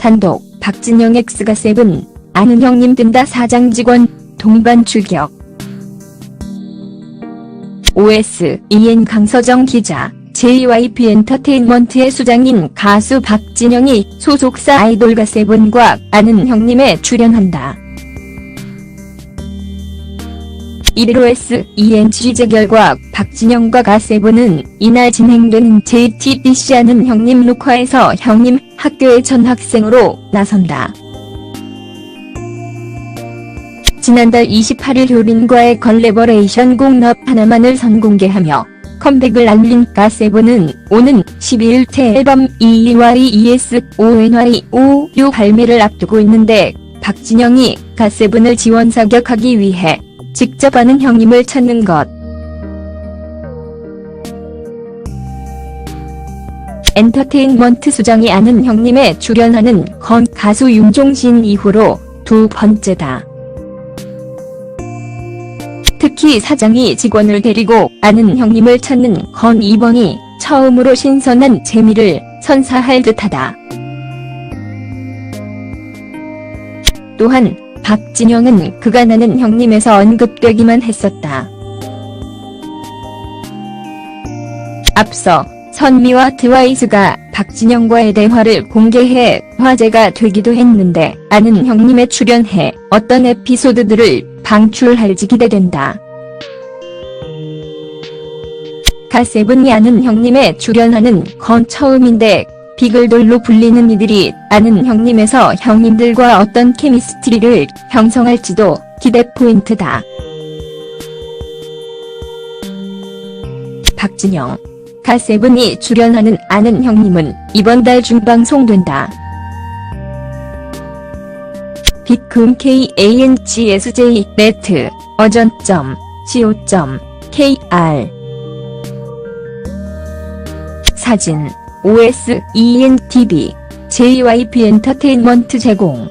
단독, 박진영 X가 세븐, 아는 형님 뜬다 사장 직원, 동반 출격. OS, EN 강서정 기자, JYP 엔터테인먼트의 수장인 가수 박진영이 소속사 아이돌가 세븐과 아는 형님에 출연한다. 115S ENG 재결과 박진영과 가세븐은 이날 진행되는 JTBC 아는 형님 녹화에서 형님 학교의 전 학생으로 나선다. 지난달 28일 효린과의 컬래버레이션 공럽 하나만을 선공개하며 컴백을 알린 가세븐은 오는 12일째 앨범 EYY ES ONY OU 발매를 앞두고 있는데 박진영이 가세븐을 지원 사격하기 위해 직접 아는 형님을 찾는 것. 엔터테인먼트 수장이 아는 형님에 출연하는 건 가수 윤종신 이후로 두 번째다. 특히 사장이 직원을 데리고 아는 형님을 찾는 건 이번이 처음으로 신선한 재미를 선사할 듯하다. 또한 박진영은 그가 나는 형님에서 언급되기만 했었다. 앞서 선미와 트와이스가 박진영과의 대화를 공개해 화제가 되기도 했는데 아는 형님에 출연해 어떤 에피소드들을 방출할지 기대된다. 가세븐이 아는 형님에 출연하는 건 처음인데 비글돌로 불리는 이들이 아는 형님에서 형님들과 어떤 케미스트리를 형성할지도 기대 포인트다. 박진영, 가세븐이 출연하는 아는 형님은 이번 달 중방송된다. 비금 KANGSJ 네트 어전.co.kr 사진 OS ENTV JYP 엔터테인먼트 제공